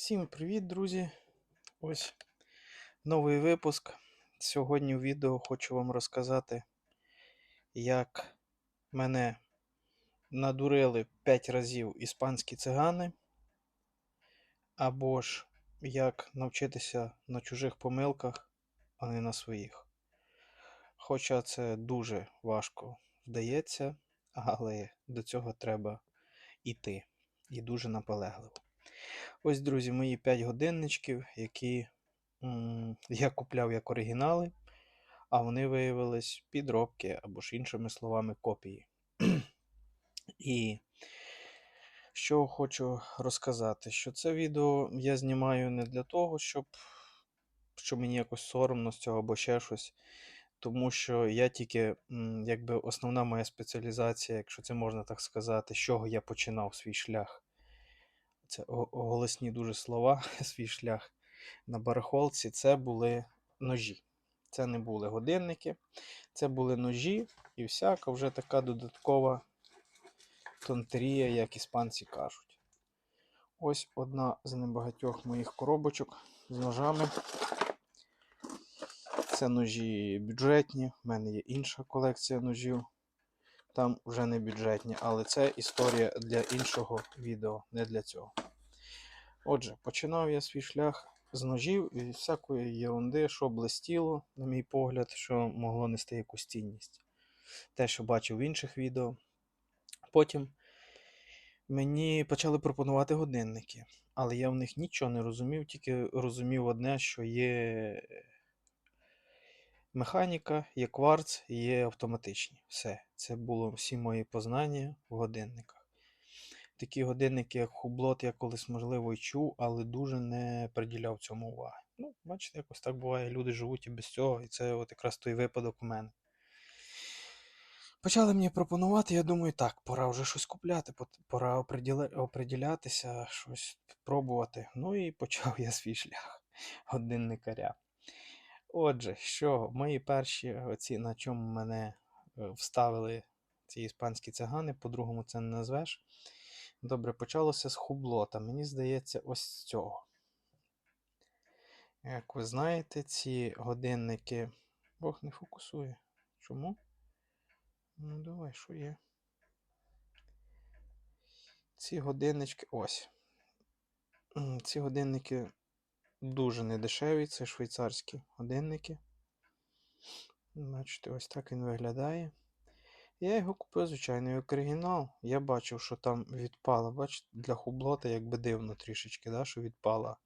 Всім привіт, друзі! Ось новий випуск. Сьогодні в відео хочу вам розказати, як мене надурили 5 разів іспанські цигани, або ж як навчитися на чужих помилках, а не на своїх. Хоча це дуже важко вдається, але до цього треба йти і дуже наполегливо. Ось, друзі, мої 5 годинничків, які м, я купляв як оригінали, а вони виявились підробки або ж іншими словами копії. І що хочу розказати, що це відео я знімаю не для того, щоб що мені якось соромно з цього або ще щось. Тому що я тільки, якби основна моя спеціалізація, якщо це можна так сказати, з чого я починав свій шлях. Це голосні дуже слова, свій шлях на барахолці. Це були ножі. Це не були годинники, це були ножі і всяка вже така додаткова тонтерія, як іспанці кажуть. Ось одна з небагатьох моїх коробочок з ножами. Це ножі бюджетні. У мене є інша колекція ножів. Там вже не бюджетні, але це історія для іншого відео, не для цього. Отже, починав я свій шлях з ножів і всякої єрунди, що блистіло, на мій погляд, що могло нести якусь цінність. Те, що бачив в інших відео. Потім мені почали пропонувати годинники, але я в них нічого не розумів, тільки розумів одне, що є механіка, є кварц, є автоматичні. Все. Це було всі мої познання в годинниках. Такі годинники, як Hublot, я колись, можливо, й чув, але дуже не приділяв цьому уваги. Ну, бачите, якось так буває, люди живуть і без цього, і це от якраз той випадок у мене. Почали мені пропонувати, я думаю, так, пора вже щось купляти, пора оприділятися, щось пробувати. Ну і почав я свій шлях годинникаря. Отже, що мої перші оці, на чому мене е, вставили ці іспанські цигани, по-другому це не назвеш. Добре, почалося з хублота. Мені здається, ось з цього. Як ви знаєте, ці годинники. Бог не фокусує. Чому? Ну, давай, що є? Ці годиннички. Ось. Ці годинники дуже недешеві, це швейцарські годинники. Бачите, ось так він виглядає. Я його купив, звичайно, як оригінал. Я бачив, що там відпала. Бачите, для хублота якби дивно трішечки, да, що відпала.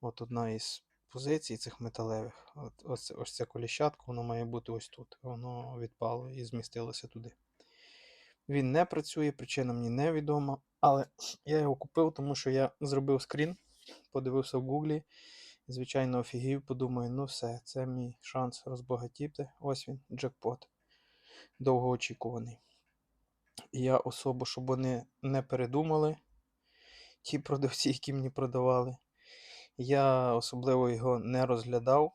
От одна із позицій цих металевих. От, ось, ось ця коліщатка, воно має бути ось тут. Воно відпало і змістилося туди. Він не працює, причина мені невідома, але я його купив, тому що я зробив скрін, подивився в гуглі. Звичайно, офігів, подумаю, ну все, це мій шанс розбагатіти. Ось він, джекпот. Довгоочікуваний. Я особо, щоб вони не передумали, ті продавці, які мені продавали. Я особливо його не розглядав.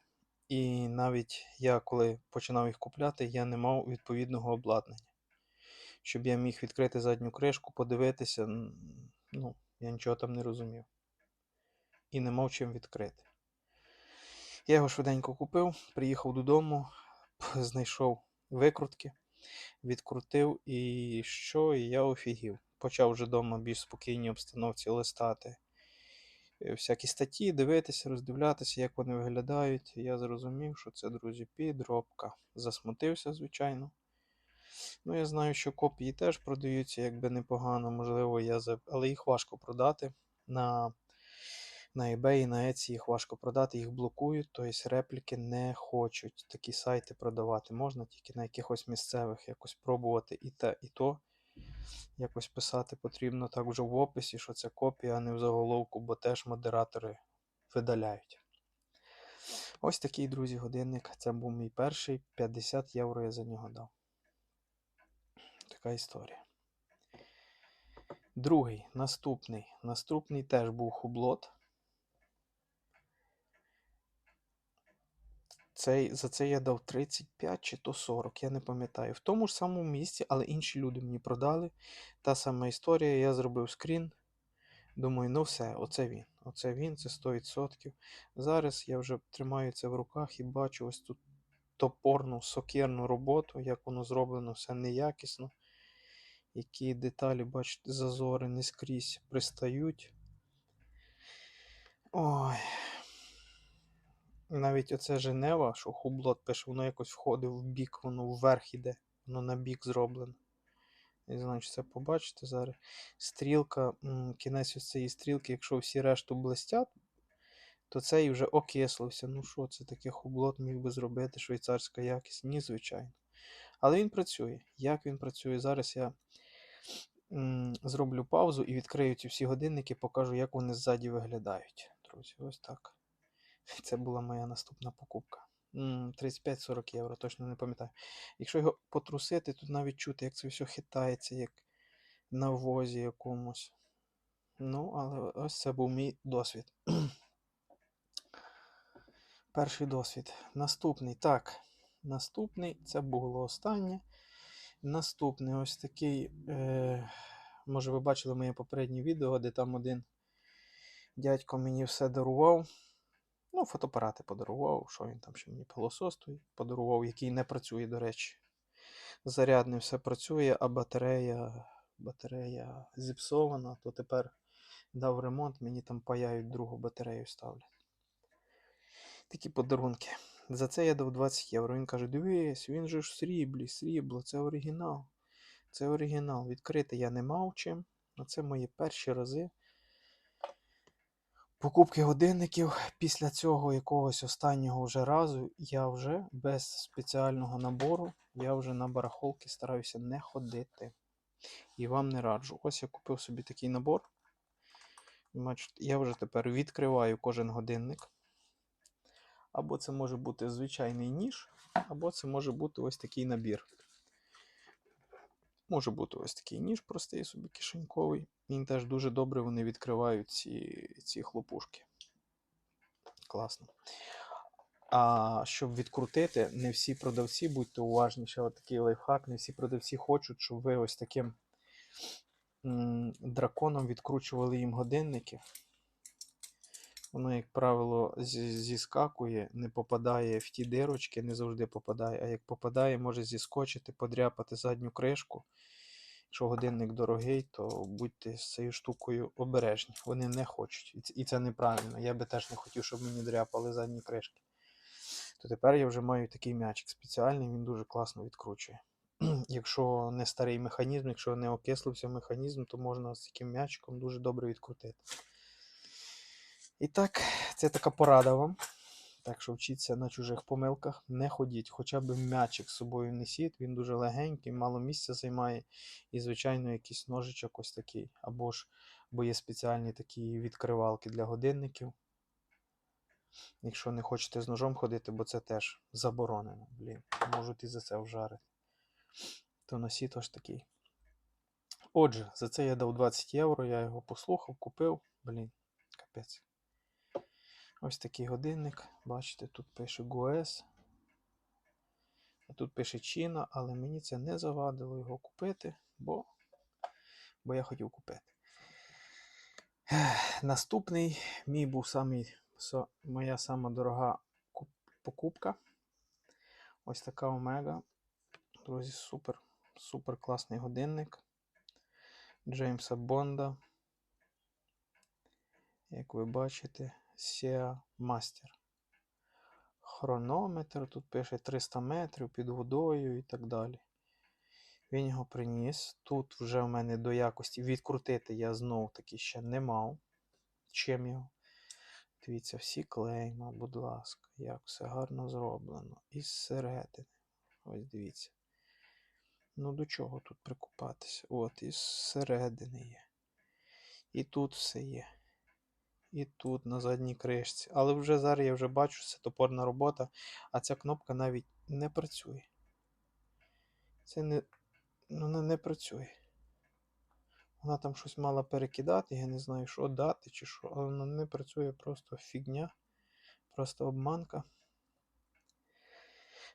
І навіть я, коли починав їх купляти, я не мав відповідного обладнання. Щоб я міг відкрити задню кришку, подивитися, ну, я нічого там не розумів. І не мав чим відкрити. Я його швиденько купив, приїхав додому, знайшов викрутки, відкрутив і що, і я офігів. Почав вже вдома більш спокійній обстановці листати е, всякі статті, дивитися, роздивлятися, як вони виглядають. Я зрозумів, що це, друзі, підробка. Засмутився, звичайно. Ну, я знаю, що копії теж продаються якби непогано, можливо, я за... але їх важко продати. На, на eBay, і на Etsy їх важко продати, їх блокують, тобто репліки не хочуть такі сайти продавати. Можна тільки на якихось місцевих якось пробувати і те, і то. Якось писати потрібно так вже в описі, що це копія, а не в заголовку, бо теж модератори видаляють. Ось такий, друзі, годинник. Це був мій перший. 50 євро я за нього дав. Така історія. Другий, наступний. Наступний теж був хублот. Цей, за це я дав 35 чи то 40, я не пам'ятаю. В тому ж самому місці, але інші люди мені продали. Та сама історія, я зробив скрін. Думаю, ну все, оце він. Оце він, це 100%. Зараз я вже тримаю це в руках і бачу ось тут топорну, сокирну роботу, як воно зроблено, все неякісно. Які деталі, бачите, зазори не скрізь пристають. Ой. Навіть оце Женева, що хублот пише, воно якось входить в бік, воно вверх іде, воно на бік зроблено. Не знаю, чи це побачите зараз. Стрілка, кінець ось цієї стрілки, якщо всі решту блистять, то цей вже окислився. Ну що це таке хублот міг би зробити, швейцарська якість? Ні, звичайно. Але він працює. Як він працює? Зараз я м, зроблю паузу і відкрию ці всі годинники, покажу, як вони ззаді виглядають. Друзі, ось так. Це була моя наступна покупка. 35-40 євро, точно не пам'ятаю. Якщо його потрусити, тут навіть чути, як це все хитається, як на возі якомусь. Ну, але ось це був мій досвід. Перший досвід. Наступний. Так. Наступний, це було останнє. Наступний ось такий. Е, може, ви бачили моє попереднє відео, де там один дядько мені все дарував. Ну, фотоапарати подарував, що він там ще мені пилосос той подарував, який не працює, до речі. Зарядний все працює, а батарея, батарея зіпсована, то тепер дав ремонт, мені там паяють другу батарею ставлять. Такі подарунки. За це я дав 20 євро. Він каже: дивись, він же ж сріблі, срібло, це оригінал. Це оригінал. Відкрити я не мав чим. Це мої перші рази. Покупки годинників після цього якогось останнього вже разу я вже без спеціального набору, я вже на барахолки стараюся не ходити. І вам не раджу. Ось я купив собі такий набор. Я вже тепер відкриваю кожен годинник. Або це може бути звичайний ніж, або це може бути ось такий набір. Може бути ось такий ніж простий собі кишеньковий. Він теж дуже добре вони відкривають ці, ці хлопушки. Класно. А щоб відкрутити, не всі продавці, будьте уважніші, от такий лайфхак, не всі продавці хочуть, щоб ви ось таким м, драконом відкручували їм годинники. Воно, як правило, зіскакує, не попадає в ті дирочки, не завжди попадає. А як попадає, може зіскочити, подряпати задню кришку. Якщо годинник дорогий, то будьте з цією штукою обережні. Вони не хочуть. І це неправильно. Я би теж не хотів, щоб мені дряпали задні кришки. То тепер я вже маю такий м'ячик спеціальний, він дуже класно відкручує. Якщо не старий механізм, якщо не окислився механізм, то можна з таким м'ячиком дуже добре відкрутити. І так, це така порада вам. Так що вчіться на чужих помилках, не ходіть, хоча б м'ячик з собою несіть, він дуже легенький, мало місця займає. І, звичайно, якийсь ножичок ось такий. Або ж, бо є спеціальні такі відкривалки для годинників. Якщо не хочете з ножом ходити, бо це теж заборонено. Блін, можуть і за це вжарити. То носіть ось такий. Отже, за це я дав 20 євро, я його послухав, купив. Блін, капець. Ось такий годинник. Бачите, тут пише. А тут пише Чіна, але мені це не завадило його купити, бо, бо я хотів купити. Наступний мій був самий, моя сама дорога куп- покупка. Ось така Омега. Друзі, супер, супер класний годинник. Джеймса Бонда. Як ви бачите, SEA Master. Хронометр, тут пише 300 метрів під водою і так далі. Він його приніс. Тут вже в мене до якості відкрутити я знов таки ще не мав. Чим його? Дивіться, всі клейма, будь ласка, як все гарно зроблено. І зсередини. Ось дивіться. Ну до чого тут прикупатися? От, і зсередини є. І тут все є. І тут на задній кришці. Але вже зараз я вже бачу, це топорна робота, а ця кнопка навіть не працює. Це не. ну, Вона не працює. Вона там щось мала перекидати, я не знаю, що дати чи що, але вона не працює просто фігня, просто обманка.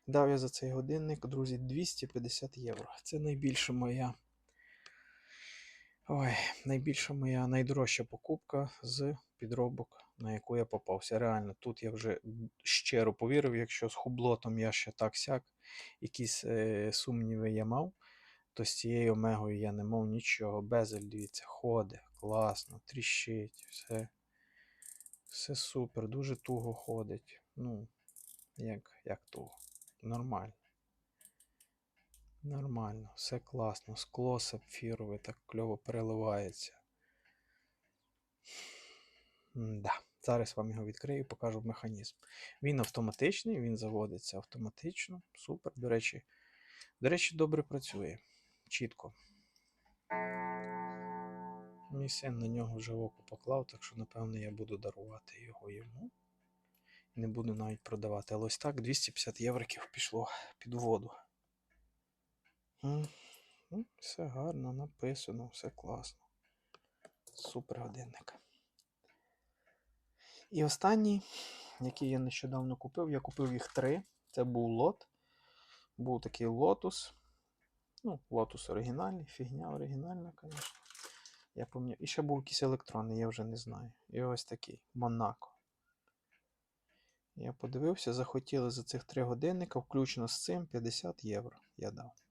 Дав я за цей годинник, друзі, 250 євро. Це найбільша моя Ой, найбільша моя найдорожча покупка з підробок, на яку я попався. Реально, тут я вже щиро повірив, якщо з хублотом я ще так сяк, якісь е, сумніви я мав, то з цією омегою я не мав нічого. Безель, дивіться, ходить, класно, тріщить, все. Все супер, дуже туго ходить. Ну, як, як туго. Нормально. Нормально, все класно. Скло сапфірове так кльово переливається. Да. Зараз вам його відкрию, і покажу механізм. Він автоматичний, він заводиться автоматично. Супер. До речі, до речі, добре працює. Чітко. Мій син на нього вже око поклав, так що, напевно, я буду дарувати його йому. Не буду навіть продавати. Але ось так 250 євриків пішло під воду. Ну, Все гарно написано, все класно. Супер годинник. І останній, який я нещодавно купив, я купив їх три. Це був лот. Був такий лотус. Ну, лотус оригінальний, фігня оригінальна, звісно. Я пам'ятаю. І ще був якийсь електронний, я вже не знаю. І ось такий Монако. Я подивився, захотіли за цих три годинника, включно з цим 50 євро я дав.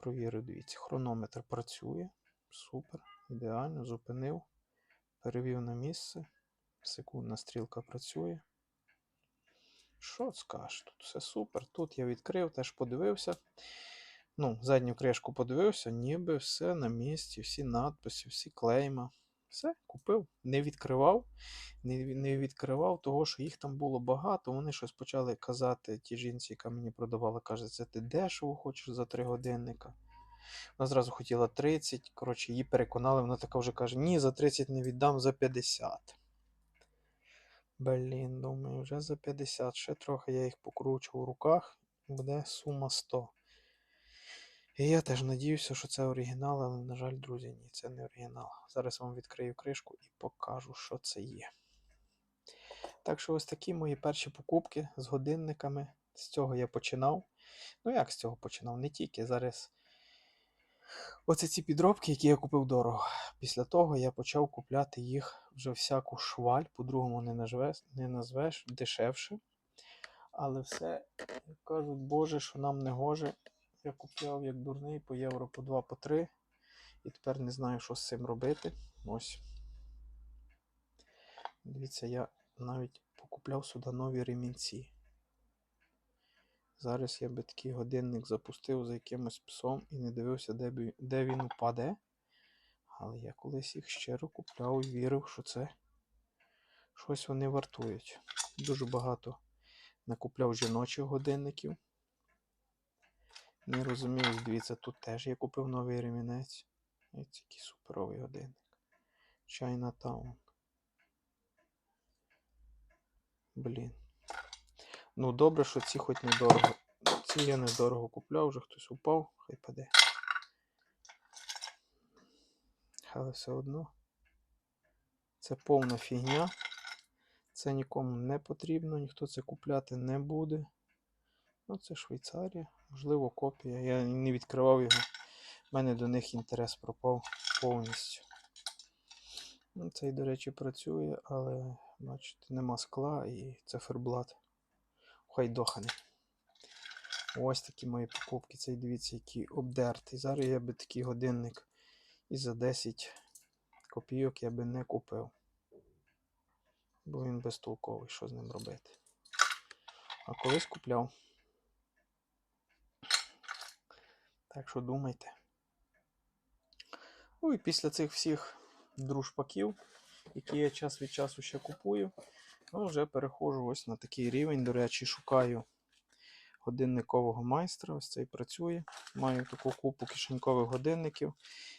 Провірив, дивіться, хронометр працює. Супер. Ідеально, зупинив. Перевів на місце. Секундна стрілка працює. Що скажеш? Тут все супер. Тут я відкрив, теж подивився. Ну, задню кришку подивився, ніби все на місці, всі надписи, всі клейма. Все, купив. Не відкривав. Не, не відкривав, того, що їх там було багато. Вони щось почали казати, ті жінці, яка мені продавала, каже, це ти дешево хочеш за 3 годинника. Вона зразу хотіла 30. Коротше, її переконали, вона така вже каже: ні, за 30 не віддам, за 50. Блін, думаю, вже за 50. Ще трохи я їх покручу у руках, буде сума 100. І я теж надіюся, що це оригінал, але, на жаль, друзі, ні, це не оригінал. Зараз вам відкрию кришку і покажу, що це є. Так що ось такі мої перші покупки з годинниками. З цього я починав. Ну, як з цього починав? Не тільки. Зараз. Оце ці підробки, які я купив дорого. Після того я почав купляти їх вже всяку шваль, по-другому не назвеш, не назвеш дешевше. Але все, кажуть, Боже, що нам не гоже. Я купляв як дурний по євро по 2, по 3. І тепер не знаю, що з цим робити. Ось. Дивіться, я навіть покупляв сюди нові ремінці. Зараз я би такий годинник запустив за якимось псом і не дивився, де, де він упаде. Але я колись їх щиро купляв і вірив, що це щось вони вартують. Дуже багато накупляв жіночих годинників. Не розумію, дивіться, тут теж я купив новий ремінець. Ось який суперовий годинник. Chinatown. Блін. Ну, добре, що ці хоч недорого. Ці я недорого купляв, вже хтось упав, хай паде. Але все одно. Це повна фігня. Це нікому не потрібно, ніхто це купляти не буде. Ну, це Швейцарія, можливо, копія. Я не відкривав його. У мене до них інтерес пропав повністю. Ну, Цей, до речі, працює, але, бачите, нема скла і циферблат. Хай дохане. Ось такі мої покупки. Цей дивіться, який обдертий. Зараз я би такий годинник і за 10 копійок я би не купив. Бо він безтолковий, що з ним робити. А колись купляв. Так що думайте. Ну і після цих всіх дружпаків, які я час від часу ще купую, ну вже переходжу ось на такий рівень. До речі, шукаю годинникового майстра. Ось цей працює. Маю таку купу кишенькових годинників.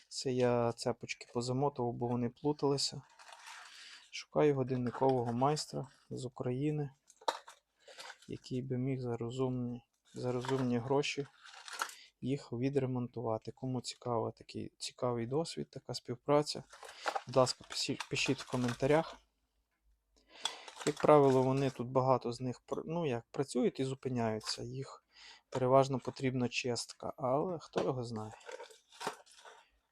Це я цепочки позамотував, бо вони плуталися. Шукаю годинникового майстра з України, який би міг за розумні, за розумні гроші їх відремонтувати. Кому цікаво такий цікавий досвід, така співпраця. Будь ласка, пишіть, в коментарях. Як правило, вони тут багато з них ну, як, працюють і зупиняються. Їх переважно потрібна чистка, але хто його знає.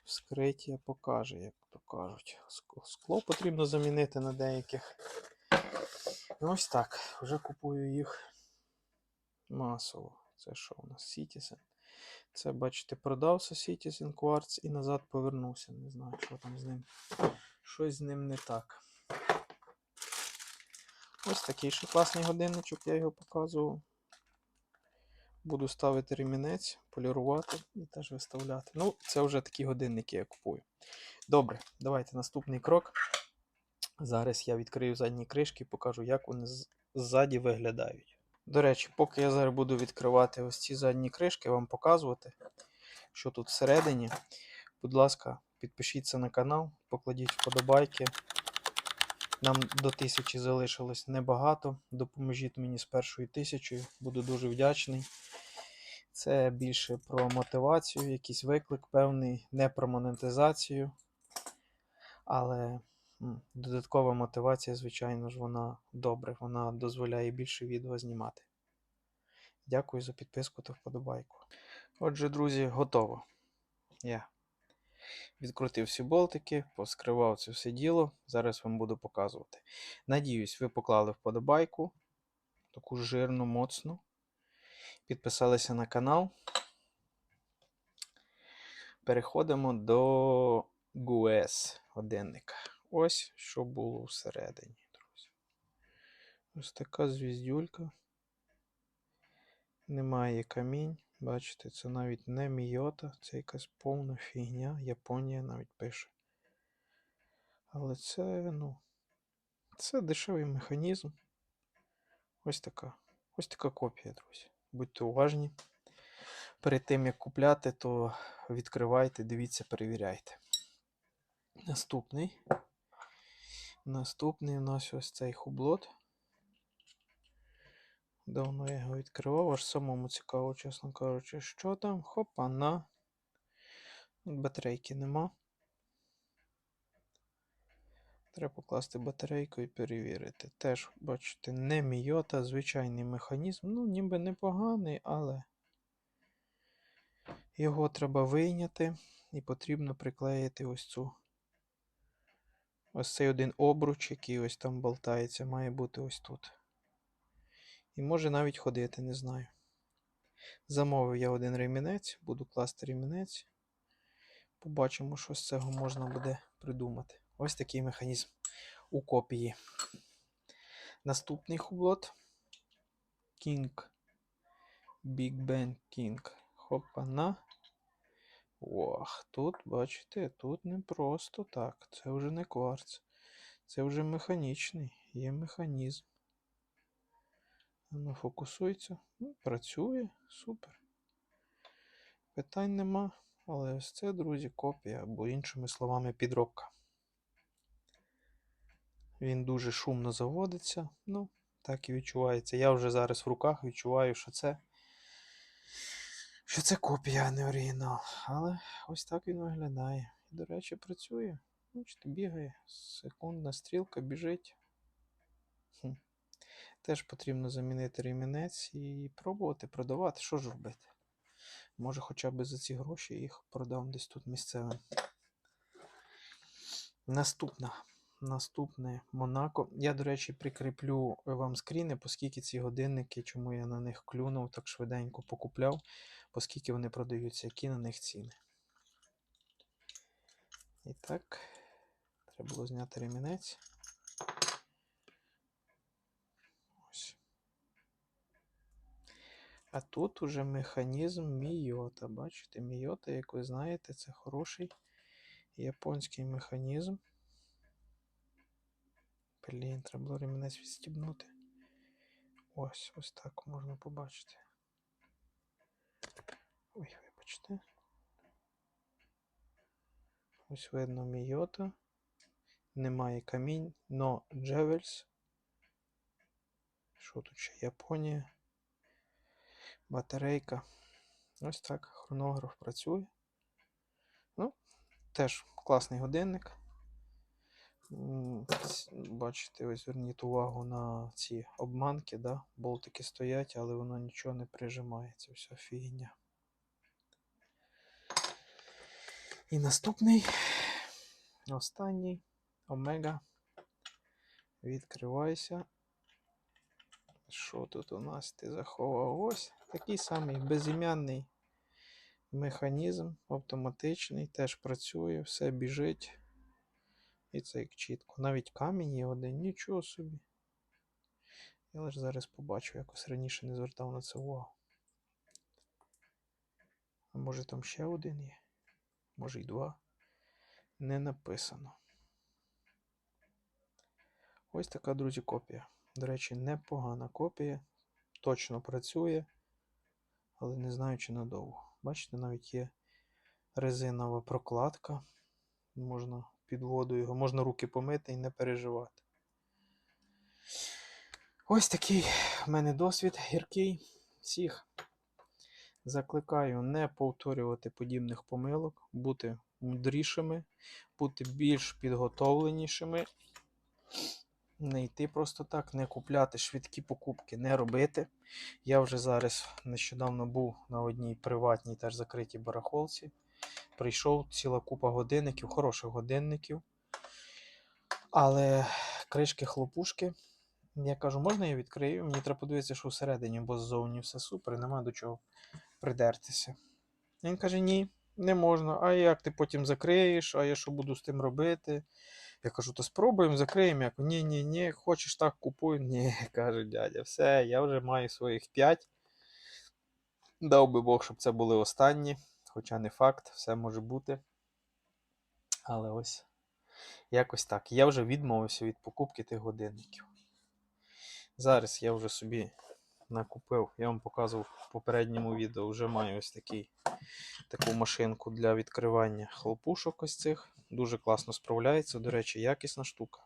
вскриття покаже, як то кажуть. Скло потрібно замінити на деяких. Ось так. Вже купую їх масово. Це що у нас? Citizen. Це, бачите, продався Citizen Quartz і назад повернувся. Не знаю, що там з ним. Щось з ним не так. Ось такий ще класний годинничок, я його показував. Буду ставити ремінець, полірувати і теж виставляти. Ну, це вже такі годинники я купую. Добре, давайте наступний крок. Зараз я відкрию задні кришки і покажу, як вони ззаді виглядають. До речі, поки я зараз буду відкривати ось ці задні кришки, вам показувати, що тут всередині. Будь ласка, підпишіться на канал, покладіть вподобайки. Нам до тисячі залишилось небагато. Допоможіть мені з першою тисячою. Буду дуже вдячний. Це більше про мотивацію, якийсь виклик певний, не про монетизацію. Але додаткова мотивація, звичайно ж, вона добре, вона дозволяє більше відео знімати. Дякую за підписку та вподобайку. Отже, друзі, готово. Я відкрутив всі болтики, поскривав це все діло. Зараз вам буду показувати. Надіюсь, ви поклали вподобайку, таку жирну, моцну. Підписалися на канал. Переходимо до GUS годинника. Ось що було всередині, друзі. Ось така звіздюлька. Немає камінь. Бачите, це навіть не мійота, це якась повна фігня. Японія навіть пише. Але це, ну, це дешевий механізм. Ось така. Ось така копія, друзі. Будьте уважні. Перед тим, як купляти, то відкривайте, дивіться, перевіряйте. Наступний. Наступний у нас ось цей хублот. Давно я його відкривав, аж самому цікаво, чесно кажучи, що там. Хопана. Батарейки нема. Треба покласти батарейку і перевірити. Теж, бачите, не мійота, звичайний механізм. Ну, ніби непоганий, але його треба вийняти і потрібно приклеїти ось цю. Ось цей один обруч, який ось там болтається, має бути ось тут. І може навіть ходити, не знаю. Замовив я один ремінець, буду класти ремінець. Побачимо, що з цього можна буде придумати. Ось такий механізм у копії. Наступний хублот. King. Big Bang King. Хопана. Ох, тут, бачите, тут не просто так. Це вже не кварц. Це вже механічний. Є механізм. Воно фокусується. Ну, працює. Супер. Питань нема. Але ось це, друзі, копія, або іншими словами, підробка. Він дуже шумно заводиться. Ну, так і відчувається. Я вже зараз в руках відчуваю, що це. Що це копія, а не оригінал. Але ось так він виглядає. І, до речі, працює. Бачите, бігає. Секундна стрілка біжить. Хм. Теж потрібно замінити ремінець і пробувати продавати. Що ж робити? Може, хоча б за ці гроші їх продам десь тут місцевим. Наступна. Наступне Монако. Я, до речі, прикріплю вам скріни, оскільки ці годинники, чому я на них клюнув, так швиденько покупляв, оскільки вони продаються, які на них ціни. І так, треба було зняти ремінець. Ось. А тут уже механізм Мійота. Бачите, Мійота, як ви знаєте, це хороший японський механізм. Блін, треба було ремінець відстібнути. Ось, ось так можна побачити. Ой, вибачте. Ось видно Мійота. Немає камінь, но Джевельс. Що тут ще? Японія. Батарейка. Ось так. Хронограф працює. Ну, теж класний годинник. Бачите, ось зверніть увагу на ці обманки, да? болтики стоять, але воно нічого не прижимається, вся фігня. І наступний, останній омега. Відкривайся. Що тут у нас ти заховав? Ось такий самий безім'яний механізм, автоматичний, теж працює, все біжить. І це як чітко. Навіть камінь є один, нічого собі. Я лише зараз побачу, якось раніше не звертав на це увагу. А може там ще один є? Може й два. Не написано. Ось така, друзі, копія. До речі, непогана копія. Точно працює, але не знаю, чи надовго. Бачите, навіть є резинова прокладка. Можна під воду його, можна руки помити і не переживати. Ось такий в мене досвід гіркий. Всіх закликаю не повторювати подібних помилок, бути мудрішими, бути більш підготовленішими. Не йти просто так, не купляти швидкі покупки, не робити. Я вже зараз нещодавно був на одній приватній теж закритій барахолці. Прийшов ціла купа годинників, хороших годинників. Але кришки хлопушки. Я кажу, можна я відкрию? Мені треба подивитися, що всередині, бо ззовні все супер, нема до чого придертися. Він каже: ні, не можна. А як ти потім закриєш? А я що буду з тим робити? Я кажу, то спробуємо, закриємо. Я кажу, ні, ні, ні, хочеш так купуй. Ні, каже дядя, все, я вже маю своїх 5. Дав би Бог, щоб це були останні. Хоча не факт, все може бути. Але ось якось так. Я вже відмовився від покупки тих годинників. Зараз я вже собі накупив, я вам показував в попередньому відео, вже маю ось такий, таку машинку для відкривання хлопушок ось цих. Дуже класно справляється. До речі, якісна штука.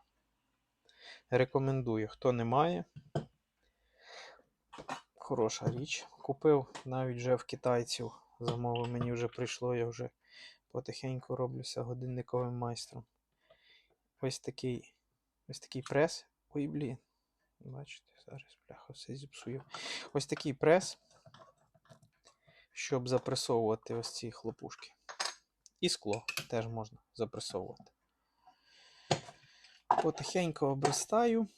Рекомендую, хто не має. Хороша річ. Купив навіть вже в китайців. Замовив, мені вже прийшло, я вже потихеньку роблюся годинниковим майстром. Ось такий ось такий прес. Ой, блін. Бачите, зараз бляха все зіпсую. Ось такий прес, щоб запресовувати ось ці хлопушки. І скло теж можна запресовувати. Потихеньку обростаю,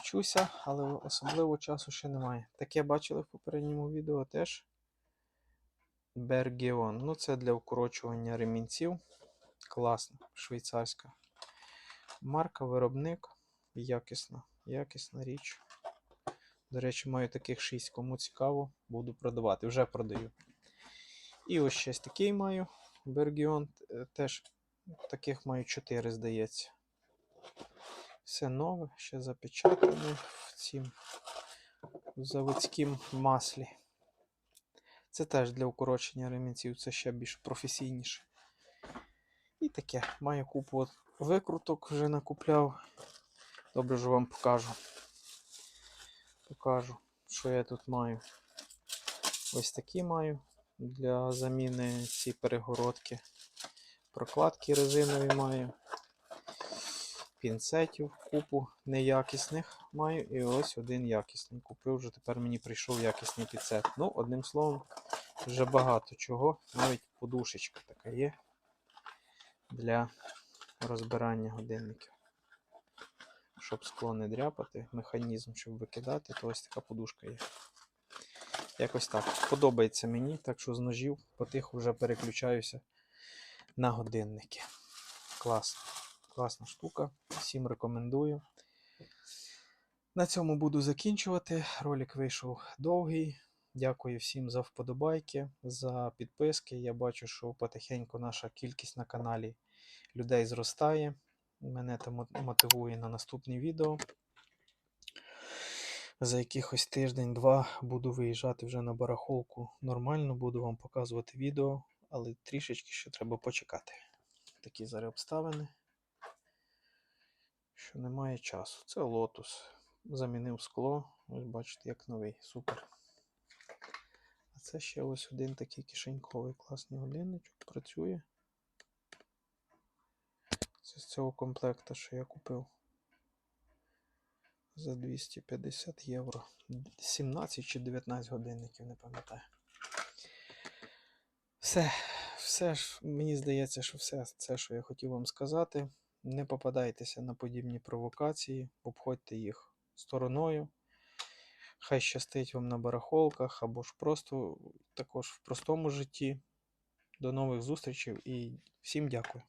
вчуся, але особливо часу ще немає. Таке бачили в попередньому відео теж. Бергеон. Ну, це для укорочування ремінців. Класна, швейцарська. Марка, виробник. Якісна, якісна річ. До речі, маю таких 6. Кому цікаво, буду продавати. Вже продаю. І ось ще такий маю. Бергіон. Теж таких маю 4, здається. Все нове, ще запечатане в цім заводськім маслі. Це теж для укорочення ремінців, це ще більш професійніше. І таке. Маю купу викруток вже накупляв. Добре, що вам покажу. Покажу, що я тут маю. Ось такі маю для заміни ці перегородки. Прокладки резинові маю. Пінцетів, купу неякісних маю. І ось один якісний. Купив вже тепер мені прийшов якісний пінцет. Ну, одним словом, вже багато чого. Навіть подушечка така є для розбирання годинників. Щоб скло не дряпати, механізм, щоб викидати, то ось така подушка є. Якось так. Подобається мені, так що з ножів потиху вже переключаюся на годинники. Класно. Класна штука. Всім рекомендую. На цьому буду закінчувати. Ролик вийшов довгий. Дякую всім за вподобайки, за підписки. Я бачу, що потихеньку наша кількість на каналі людей зростає. Мене це мотивує на наступні відео. За якихось тиждень-два буду виїжджати вже на барахолку нормально, буду вам показувати відео, але трішечки ще треба почекати. Такі зараз обставини, що немає часу. Це лотус. Замінив скло. Ось бачите, як новий. Супер. А це ще ось один такий кишеньковий класний годинничок. Працює. Це з цього комплекта, що я купив за 250 євро. 17 чи 19 годинників, не пам'ятаю. Все. все ж, мені здається, що все це, що я хотів вам сказати. Не попадайтеся на подібні провокації, обходьте їх стороною. Хай щастить вам на барахолках або ж просто також в простому житті. До нових зустрічей і всім дякую.